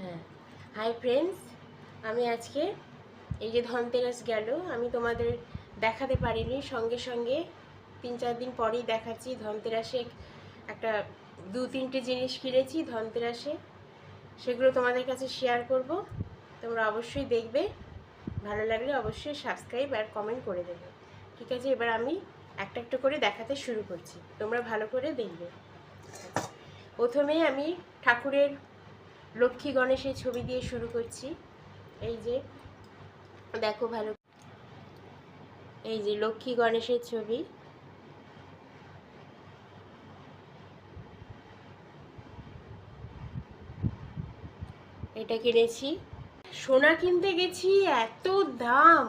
হ্যাঁ। Hi friends আমি আজকে এই যে ধনতেরাস গেল, আমি তোমাদের দেখাতে পারিনি, সঙ্গে সঙ্গে তিন চার দিন পরেই দেখাচ্ছি ধনতেরাসে একটা দু তিনটে জিনিস কিনেছি ধনতেরাসে, সেগুলো তোমাদের কাছে শেয়ার করব। তোমরা অবশ্যই দেখবে, ভালো লাগলে অবশ্যই সাবস্ক্রাইব আর কমেন্ট করে দেবে। ঠিক আছে, এবার আমি একটা একটা করে দেখাতে শুরু করছি, তোমরা ভালো করে দেখবে। প্রথমে আমি ঠাকুরের লক্ষ্মী গণেশের ছবি দিয়ে শুরু করছি। এই যে, দেখো ভালো এই যে লক্ষ্মী গণেশের ছবি। এটা কিনেছি। সোনা কিনতে গেছি, এত দাম।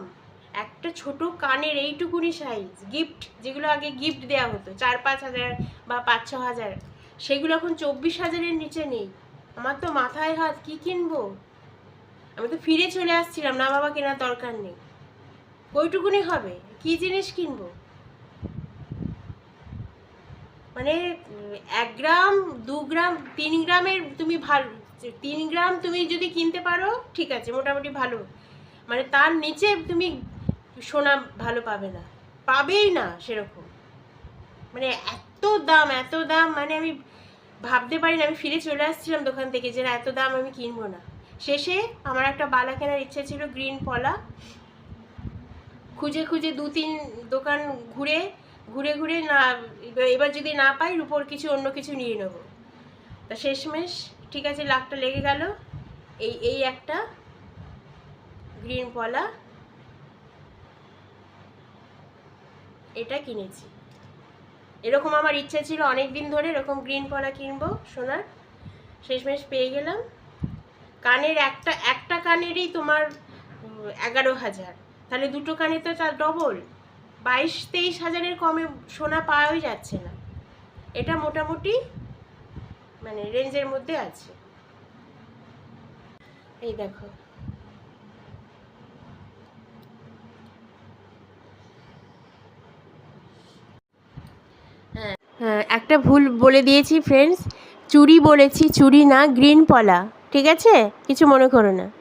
একটা ছোট কানের এইটুকুনি সাইজ গিফট যেগুলো আগে গিফট দেওয়া হতো, চার পাঁচ হাজার বা পাঁচ ছ হাজার। সেগুলো এখন চব্বিশ হাজারের নিচে নেই। আমার তো মাথায় হাত, কি কিনবো? আমি তো ফিরে চলে আসছিলাম, না বাবা কেনার দরকার নেই। ওইটুকুনি হবে, কি জিনিস কিনবো? মানে এক গ্রাম, দু গ্রাম, তিন গ্রামের তুমি ভালো, তিন গ্রাম তুমি যদি কিনতে পারো, ঠিক আছে, মোটামুটি ভালো। মানে তার নিচে তুমি সোনা ভালো পাবে না। পাবেই না সেরকম। মানে এত দাম এত দাম মানে আমি ভাবতে পারি না আমি ফিরে চলে আসছিলাম দোকান থেকে যে না, এত দাম আমি কিনবো না। শেষে আমার একটা বালা কেনার ইচ্ছে ছিল গ্রিন পলা। খুঁজে খুঁজে দু তিন দোকান ঘুরে ঘুরে ঘুরে না, এবার যদি না পাই রুপোর কিছু, অন্য কিছু নিয়ে নেব। তা শেষমেশ ঠিক আছে, লাখটা লেগে গেল। এই এই একটা গ্রিন পলা। এটা কিনেছি। এরকম আমার ইচ্ছা ছিল অনেক দিন ধরে এরকম গ্রিন পলা কিনবো সোনার। শেষমেশ পেয়ে গেলাম। কানের একটা একটা কানেরই তোমার এগারো হাজার। তাহলে দুটো কানে তো তার ডবল বাইশ, তেইশ হাজারের কমে সোনা পাওয়াই যাচ্ছে না। এটা মোটামুটি মানে রেঞ্জের মধ্যে আছে। এই দেখো হ্যাঁ হ্যাঁ একটা ভুল বলে দিয়েছি ফ্রেন্ডস চুরি বলেছি, চুরি না গ্রিন পলা। ঠিক আছে? কিছু মনে করো না।